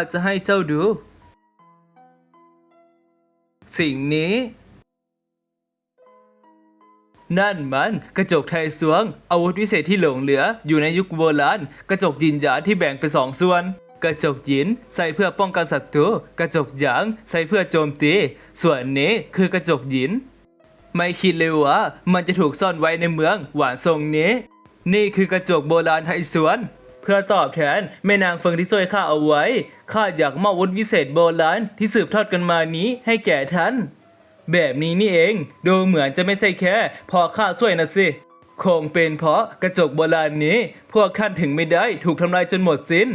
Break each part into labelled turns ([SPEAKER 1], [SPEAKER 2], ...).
[SPEAKER 1] าจะให้เจ้าดู สิ่งนี้ นั่นมันกระจกไทยสวง อาวุธวิเศษที่หลงเหลืออยู่ในยุคโบราณกระจกยินหยาที่แบ่งเป็นสองส่วน กระจกหยินใส่เพื่อป้องกันศัตรูกระจกหยางใส่เพื่อโจมตี ส่วนนี้คือกระจกหยิน ไม่คิดเลยว่ามันจะถูกซ่อนไว้ในเมืองหวานทรงนี้ นี่คือกระจกโบราณไทยสวน เพื่อตอบแทนแม่นางเฟิงที่ช่วยข้าเอาไว้ ข้าอยากมอบอาวุธวิเศษโบราณที่สืบทอดกันมานี้ให้แก่ท่าน แบบนี้นี่เอง ดูเหมือนจะไม่ใช่แค่ พอข้าช่วยนะสิ คงเป็นเพราะกระจกโบราณนี้ พวกท่านถึงไม่ได้ถูกทำลายจนหมดสิ้น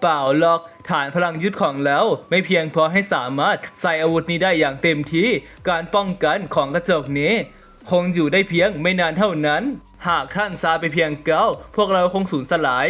[SPEAKER 1] เปล่าหรอกฐานพลังยึดของแล้วไม่เพียงพอให้สามารถใส่อาวุธนี้ได้อย่างเต็มที่ การป้องกันของกระจกนี้ คงอยู่ได้เพียงไม่นานเท่านั้นหากท่านซาไปเพียงเก้า พวกเราคงสูญสลาย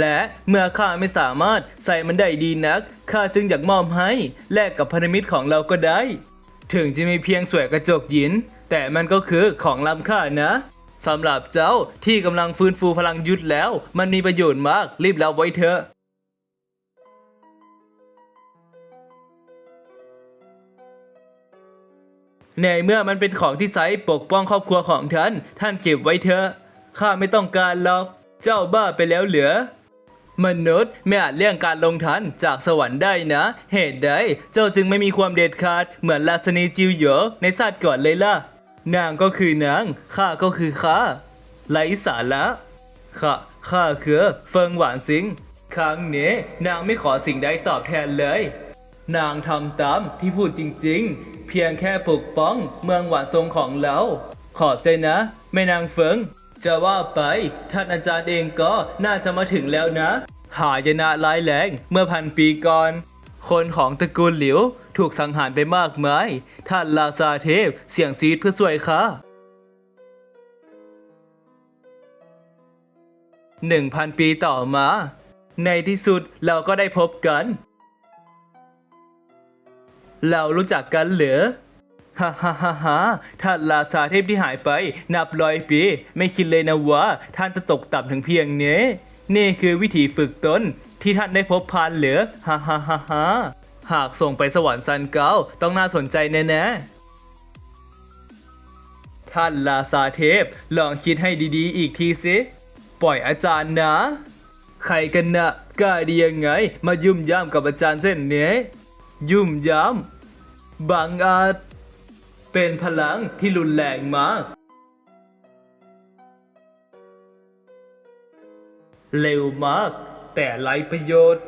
[SPEAKER 1] และเมื่อข้าไม่สามารถใส่มันได้ดีนักข้าจึงอยากมอบให้ แลกกับพันธมิตรของเราก็ได้ ถึงจะมีเพียงสวยกระจกหยิน แต่มันก็คือของล้ำค่านะสำหรับเจ้าที่กำลังฟื้นฟูพลังยุทธแล้ว มันมีประโยชน์มากรีบรับไว้เถอะในเมื่อมันเป็นของที่ใช้ปกป้องครอบครัวของท่าน ท่านเก็บไว้เถอะ ข้าไม่ต้องการหรอก เจ้าบ้าไปแล้วเหลือ มนุษย์ไม่อาจเลี่ยงการลงทันจากสวรรค์ได้นะ เหตุใดเจ้าจึงไม่มีความเด็ดขาดเหมือนราชนีจิวเหยอในชาสติก่อนเลยล่ะ นางก็คือนาง ข้าก็คือข้าไร้สาระข้าข้าคือเฟิงหวานสิง ครั้งนี้นางไม่ขอสิ่งใดตอบแทนเลย นางทำตามที่พูดจริงๆ เพียงแค่ปกป้องเมืองหวานทรงของเรา ขอบใจนะแม่นางเฟิง จะว่าไป ท่านอาจารย์เองก็น่าจะมาถึงแล้วนะ หายนะร้ายแรงเมื่อพันปีก่อน คนของตระกูลหลิวถูกสังหารไปมากมาย ท่านลาซาเทพเสี่ยงซีดเพื่อช่วยข้าหนึ่งพันปีต่อมา ในที่สุดเราก็ได้พบกัน เรารู้จักกันเหรือ ฮ่าฮ่าฮ่าฮ่าท่านราชาเทพที่หายไป นับร้อยปี ไม่คิดเลยนะว่า ท่านจะตกต่ำถึงเพียงนี้ นี่คือวิธีฝึกตนที่ท่านได้พบพานเหลือฮ่าฮ่าฮ่าฮ่าหากส่งไปสวรรค์ซันเกาต้องน่าสนใจแน่ๆท่านลาซาเทพลองคิดให้ดีๆ อีกทีสิปล่อยอาจารย์นะ ใครกันนะกล้าดียังไง มายุ่มย่ามกับอาจารย์เส้นนี้ยุ่มย่ามบางอาจ เป็นพลังที่รุนแรงมาก เร็วมาก แต่ไรประโยชน์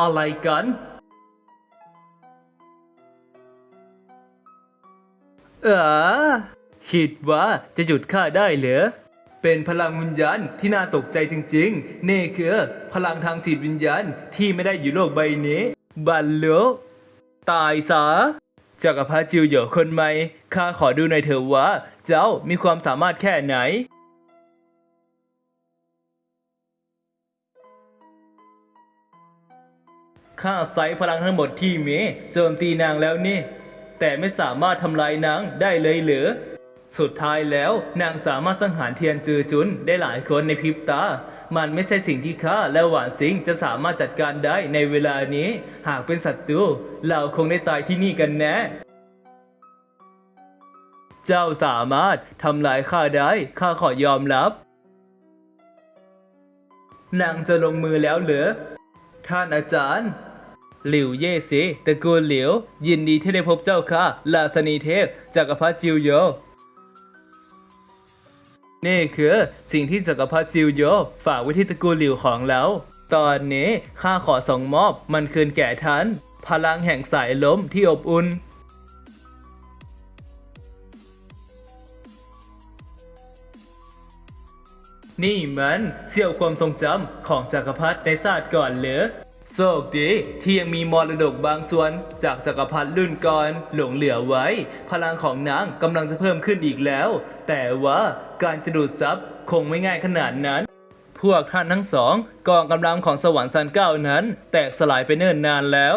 [SPEAKER 1] อะไรกัน เออคิดว่าจะหยุดข้าได้เหรอ เป็นพลังวิญญาณที่น่าตกใจจริงๆ นี่คือพลังทางจิตวิญญาณที่ไม่ได้อยู่โลกใบนี้ บัลลุตายซะ จักรพรรดิจิวเหยอคนใหม่ข้าขอดูหน่อยเถอะว่า เจ้ามีความสามารถแค่ไหน ข้าไซพลังทั้งหมดที่มีโจมตีนางแล้วนี่ แต่ไม่สามารถทำลายนางได้เลยเหรือสุดท้ายแล้วนางสามารถสังหารเทียนจือจุนได้หลายคนในพริบตา มันไม่ใช่สิ่งที่ข้าและหวานสิงจะสามารถจัดการได้ในเวลานี้ หากเป็นศัตรูเราคงได้ตายที่นี่กันแน่เจ้าสามารถทำลายข้าได้ ข้าขอยอมรับ นางจะลงมือแล้วเหรอท่านอาจารย์ หลิวเย่ซีตระกูลหลิว ยินดีที่ได้พบเจ้าค่ะลาสนีเทพจักรพรรดิจิวโย นี่คือสิ่งที่จักรพรรดิจิวโยฝากไว้ที่ตระกูลหลิวของเราตอนนี้ข้าขอส่งมอบมันคืนแก่ท่าน พลังแห่งสายลมที่อบอุ่นนี่มันเสี้ยวความทรงจำของจักรพรรดิในศาสตร์ก่อนเหรือ โชคดีที่ยังมีมรดกบางส่วน จากจักรพรรดิรุ่นก่อนหลงเหลือไว้ พลังของนางกำลังจะเพิ่มขึ้นอีกแล้ว แต่ว่าการจะดูดซับคงไม่ง่ายขนาดนั้น พวกท่านทั้งสองกองกำลังของสวรรค์ซันเก้านั้น แตกสลายไปเนิ่นนานแล้ว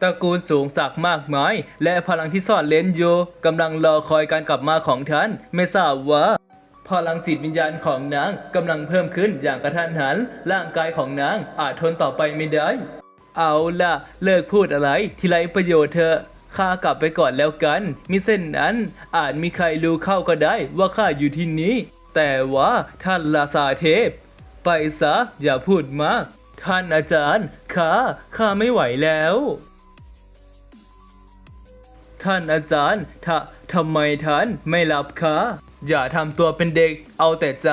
[SPEAKER 1] ตระกูลสูงศักดิ์มากมาย และพลังที่ซ่อนเล้นอยู่กำลังรอคอยการกลับมาของท่าน ไม่ทราบว่า พลังจิตวิญญาณของนางกำลังเพิ่มขึ้นอย่างกระทันหัน ร่างกายของนางอาจทนต่อไปไม่ได้ เอาล่ะ เลิกพูดอะไร ที่ไรประโยชน์เถอะข้ากลับไปก่อนแล้วกัน มิเส้นนั้นอาจมีใครรู้เข้าก็ได้ว่าข้าอยู่ที่นี้ แต่ว่าท่านลาซาเทพ ไปซะอย่าพูดมาก ท่านอาจารย์ข้าข้าไม่ไหวแล้ว ท่านอาจารย์ทะทำไมท่านไม่รับข้า อย่าทำตัวเป็นเด็ก เอาแต่ใจ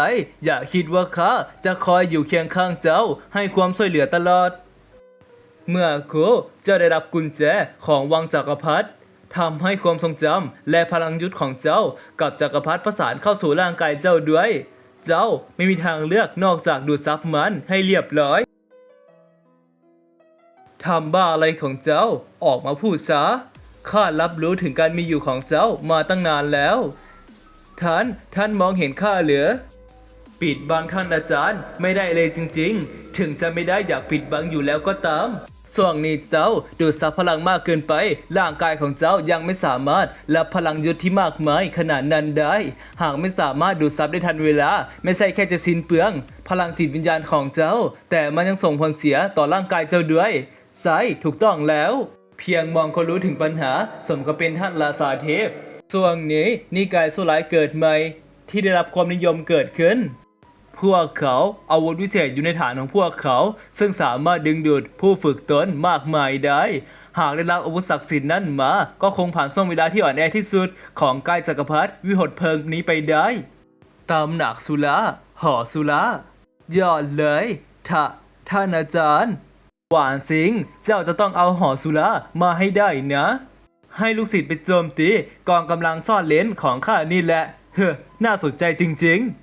[SPEAKER 1] อย่าคิดว่าข้าจะคอยอยู่เคียงข้างเจ้า ให้ความช่วยเหลือตลอด เมื่อครูเจ้าได้รับกุญแจของวังจักรพรรดิทำให้ความทรงจำและพลังยุทธของเจ้า กับจักรพรรดิประสานเข้าสู่ร่างกายเจ้าด้วย เจ้าไม่มีทางเลือกนอกจากดูดซับมันให้เรียบร้อยทำบ้าอะไรของเจ้าออกมาพูดซะข้ารับรู้ถึงการมีอยู่ของเจ้ามาตั้งนานแล้ว ท่าน ท่านมองเห็นข้าเหรือ ปิดบังท่านอาจารย์ไม่ได้เลยจริง ๆ ถึงจะไม่ได้อยากปิดบังอยู่แล้วก็ตามส่วนนี้เจ้าดูดซับพลังมากเกินไป ร่างกายของเจ้ายังไม่สามารถรับพลังยุทธที่มากมายขนาดนั้นได้ หากไม่สามารถดูดซับได้ทันเวลา ไม่ใช่แค่จะสิ้นเปลือง พลังจิตวิญญาณของเจ้า แต่มันยังส่งผลเสียต่อร่างกายเจ้าด้วยใช่ถูกต้องแล้ว เพียงมองก็รู้ถึงปัญหา สมกับเป็นท่านลาซาเทพ ส่วนนี้นิกายสุรายเกิดใหม่ ที่ได้รับความนิยมเกิดขึ้น พวกเขาอาวุธวิเศษอยู่ในฐานของพวกเขา ซึ่งสามารถดึงดูดผู้ฝึกตนมากมายได้ หากได้รับอาวุธศักดิ์สิทธิ์นั้นมา ก็คงผ่านช่วงเวลาที่อ่อนแอที่สุด ของกายจักรพรรดิวิหดเพลิงนี้ไปได้ ตามหนักสุราหอสุรายอดเลยท่าท่านอาจารย์ หวานสิงเจ้าจะต้องเอาหอสุรามาให้ได้นะ ให้ลูกศิษย์ไปโจมตีกองกำลังซ่อนเลนของข้านี่แหละ เฮ้อน่าสนใจจริงๆ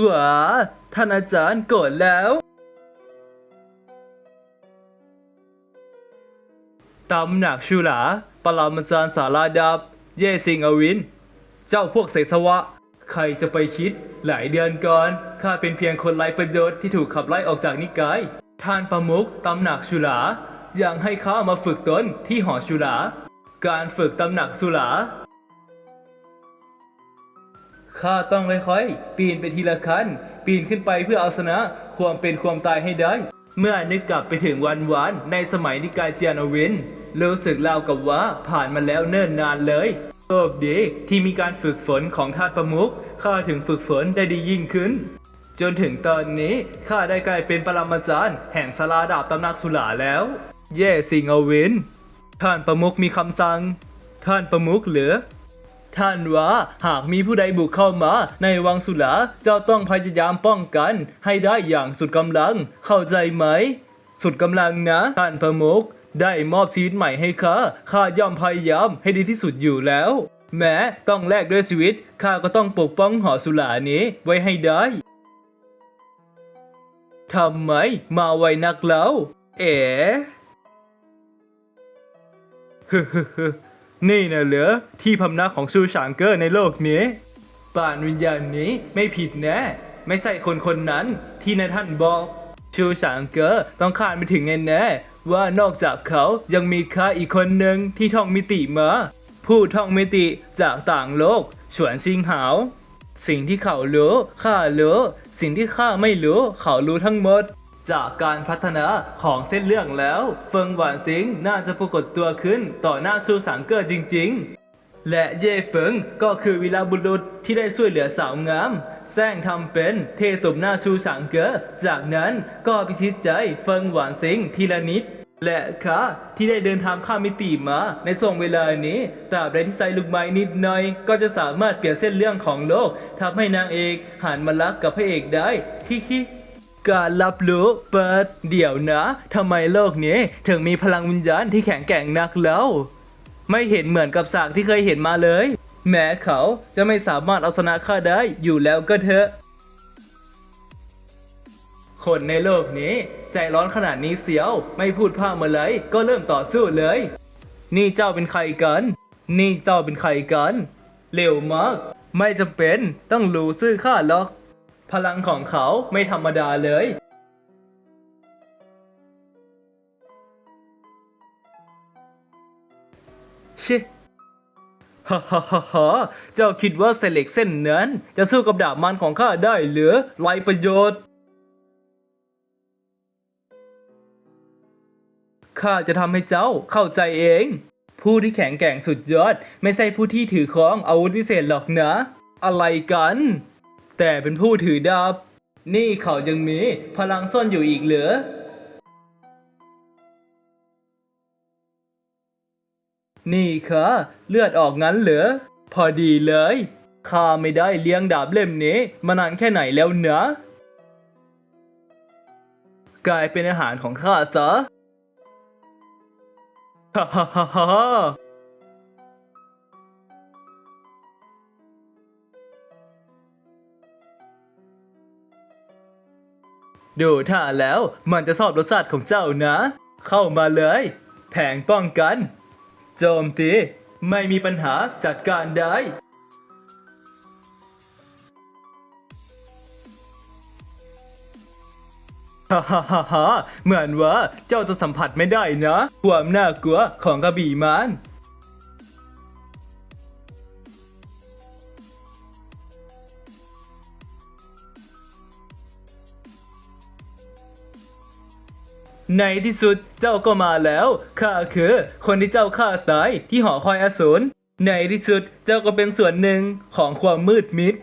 [SPEAKER 1] หวาท่านอาจารย์โกรธแล้ว ตำหนักชูหลาปรมาจารย์สาราดับ เย่สิงอวิน เจ้าพวกเสสวะ ใครจะไปคิด หลายเดือนก่อน ข้าเป็นเพียงคนไร้ประโยชน์ที่ถูกขับไล่ออกจากนิกาย ท่านประมุขตำหนักชุลา ยังให้ข้ามาฝึกตนที่หอชุลา การฝึกตำหนักสุลา ข้าต้องค่อยๆ ปีนไปทีละขั้น ปีนขึ้นไปเพื่อเอาชนะความเป็นความตายให้ได้ เมื่อนึกกลับไปถึงวันวานในสมัยนิกายเจียนวินรู้สึกรากับว่าผ่านมาแล้วเนิ่นนานเลยโชคดีที่มีการฝึกฝนของท่านประมุขข้าถึงฝึกฝนได้ดียิ่งขึ้น จนถึงตอนนี้ข้าได้กลายเป็นปรมาจารย์แห่งสลาดาบตำนักสุลาแล้ว เย่สิงเอาเวินท่านประมุขมีคำสั่ง ท่านประมุขเหรือ ท่านว่าหากมีผู้ใดบุกเข้ามาในวังสุลาเจ้าต้องพยายามป้องกันให้ได้อย่างสุดกำลัง เข้าใจไหม สุดกำลังนะ ท่านประมุขได้มอบชีวิตใหม่ให้ข้า ข้าย่อมพยายามให้ดีที่สุดอยู่แล้ว แม้ต้องแลกด้วยชีวิต ข้าก็ต้องปกป้องหอสุลานี้ไว้ให้ได้ ทำไมมาไวนักแล้ว เอ๋ นี่นะเหรอที่พำนักของชูฉางเกอร์ในโลกนี้ป่านวิญญาณนี้ไม่ผิดแน่ไม่ใช่คนคนนั้นที่นายท่านบอกชูฉางเกอร์ต้องคาดไปถึงแน่ๆว่านอกจากเขายังมีข้าอีกคนหนึ่งที่ท่องมิติมาผู้ท่องมิติจากต่างโลกฉวนซิงหาว สิ่งที่เขารู้ข้ารู้สิ่งที่ข้าไม่รู้ เขารู้ทั้งหมด จากการพัฒนาของเส้นเรื่องแล้ว เฟิงหวานซิงน่าจะปรากฏตัวขึ้นต่อหน้าชูสังเกอร์จริง ๆและเย่เฟิงก็คือวีรบุรุษที่ได้ช่วยเหลือสาวงามแซงทำเป็นเทตบหน้าชูสังเกอร์จากนั้นก็พิชิตใจเฟิงหวานซิงทีละนิด และข้าที่ได้เดินทางข้ามมิติมาในช่วงเวลานี้ตราบใดที่ใส่ลูกไม้นิดหน่อย ก็จะสามารถเปลี่ยนเส้นเรื่องของโลกทำให้นางเอกหันมารักกับพระเอกได้คิคิ การรับรู้เปิดเดี๋ยวนะทำไมโลกนี้ถึงมีพลังวิญญาณที่แข็งแกร่งนักแล้ว ไม่เห็นเหมือนกับสากที่เคยเห็นมาเลย แม้เขาจะไม่สามารถเอาชนะข้าได้อยู่แล้วก็เถอะ คนในโลกนี้ ใจร้อนขนาดนี้เสียว ไม่พูดพร่ามาเลยก็เริ่มต่อสู้เลย นี่เจ้าเป็นใครกัน นี่เจ้าเป็นใครกัน เร็วมาก ไม่จำเป็นต้องรู้ซื่อข้าหรอก พลังของเขาไม่ธรรมดาเลยชิฮ่าฮ่าฮ่าฮ่าเจ้าคิดว่าเศษเหล็กเส้นนั้น จะสู้กับดาบมันของข้าได้หรือไรประโยชน์ ข้าจะทำให้เจ้าเข้าใจเอง ผู้ที่แข็งแกร่งสุดยอด ไม่ใช่ผู้ที่ถือของอาวุธวิเศษหรอกนะ อะไรกัน แต่เป็นผู้ถือดาบ นี่เขายังมีพลังซ่อนอยู่อีกเหรือ นี่คะเลือดออกงั้นเหรอพอดีเลยข้าไม่ได้เลี้ยงดาบเล่มนี้ มานานแค่ไหนแล้วเนะกลายเป็นอาหารของข้าซะฮ่าฮ่าฮ่า ดูท่าแล้วมันจะชอบรสชาติของเจ้านะ เข้ามาเลย แผงป้องกัน โจมตี ไม่มีปัญหาจัดการได้ฮ่าฮ่าฮ่าเหมือนว่าเจ้าจะสัมผัสไม่ได้นะ ความน่ากลัวของกระบี่มัน ในที่สุดเจ้าก็มาแล้ว ข้าคือคนที่เจ้าฆ่าตายที่หอคอยอสูร ในที่สุดเจ้าก็เป็นส่วนหนึ่งของความมืดมิด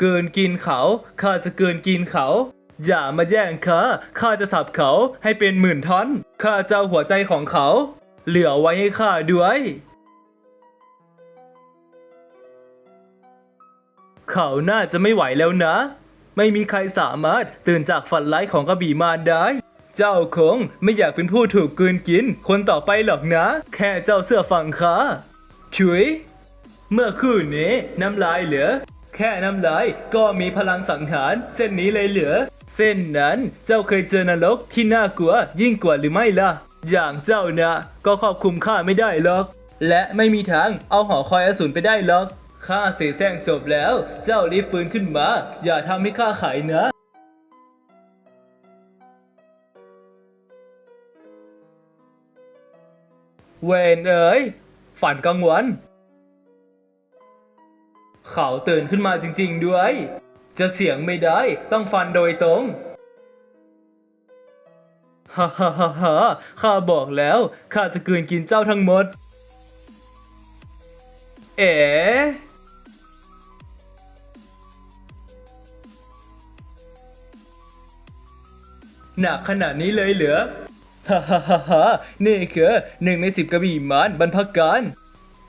[SPEAKER 1] เกินกินเขา ข้าจะเกินกินเขา อย่ามาแย่งข้า ข้าจะสับเขาให้เป็นหมื่นท่อน ข้าจะเอาหัวใจของเขา เหลือไว้ให้ข้าด้วย เขาน่าจะไม่ไหวแล้วนะ ไม่มีใครสามารถตื่นจากฝันร้ายของกระบี่มารได้ เจ้าคงไม่อยากเป็นผู้ถูกกืนกิน คนต่อไปหรอกนะ แค่เจ้าเสื้อฟังขาชุย เมื่อคืนนี้น้ำลายเหลือ แค่น้ำลายก็มีพลังสังหาร เส้นนี้เลยเหลือ เส้นนั้นเจ้าเคยเจอนรกที่น่ากลัวยิ่งกว่าหรือไม่ล่ะ อย่างเจ้านะ ก็ควบคุมข้าไม่ได้หรอก และไม่มีทางเอาหอคอยอสูรไปได้หรอกข้าเสียแซงจบแล้ว เจ้ารีบฟื้นขึ้นมา อย่าทำให้ข้าขายนะ เวนเอ๋ยฝันกลางวันเขาตื่นขึ้นมาจริง ๆ ด้วย จะเสียงไม่ได้ต้องฟันโดยตรงฮ่าฮ่าฮ่าฮ่าข้าบอกแล้วข้าจะกืนกินเจ้าทั้งหมด เอ๋หนักขนาดนี้เลยเหรอ ฮ่าฮ่าฮ่าฮ่านี่คือหนึ่งในสิบกระบี่มารบรรพการ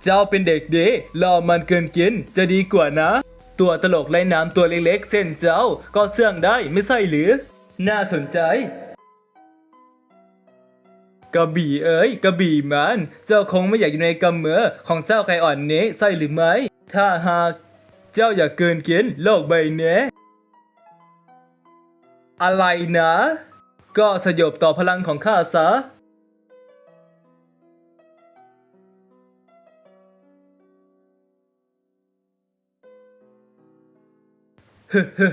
[SPEAKER 1] เจ้าเป็นเด็กดีรอมันเกินกินจะดีกว่านะ ตัวตลกไร้น้ำตัวเล็กๆ เส้นเจ้าก็เสื่องได้ไม่ใช่หรือ น่าสนใจ กระบี่เอ๋ยกระบี่มัน เจ้าคงไม่อยากอยู่ในกำมือของเจ้าไก่อ่อนนี้ใช่หรือไม่ถ้าหากเจ้าอยากเกินกินโลกใบนี้อะไรนะ ก็สยบต่อพลังของข้าซะฮึฮึ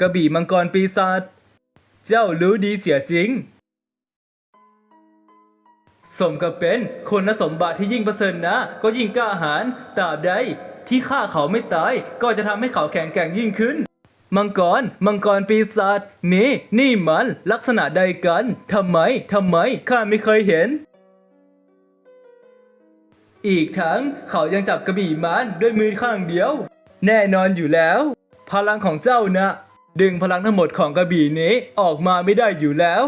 [SPEAKER 1] กระบี่มังกรปีศาจ เจ้ารู้ดีเสียจริง สมกับเป็นคนสมบัติที่ยิ่งประเสริฐนะ ก็ยิ่งกล้าหาญตราบใดที่ฆ่าเขาไม่ตาย ก็จะทำให้เขาแข็งแกร่งยิ่งขึ้น มังกร มังกรปีศาจนี่นี่มันลักษณะใดกันทำไมทำไมข้าไม่เคยเห็น อีกทั้งเขายังจับกระบี่ม้านด้วยมือข้างเดียว แน่นอนอยู่แล้ว พลังของเจ้านะ ดึงพลังทั้งหมดของกระบี่นี้ออกมาไม่ได้อยู่แล้ว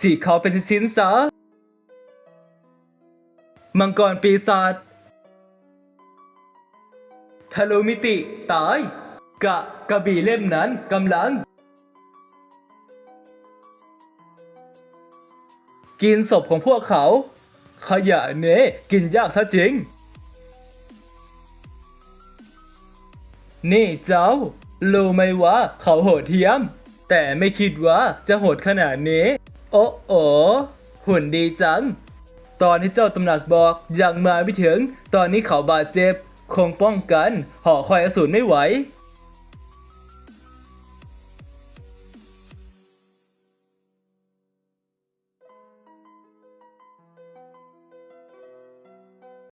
[SPEAKER 1] สีเขาเป็นสิ้นซะมังกรปีศาจทะลุมิติตาย กะกระบี่เล่มนั้นกำลัง กินศพของพวกเขา ขยะเนี้กินยากซะจริง นี่เจ้ารู้ไหมว่าเขาโหดเหี้ยม แต่ไม่คิดว่าจะโหดขนาดนี้ โอ้โอหุ่นดีจัง ตอนที่เจ้าตำหนักบอกยังมาไม่ถึง ตอนนี้เขาบาดเจ็บ คงป้องกัน ห่อคอยอสูรไม่ไหว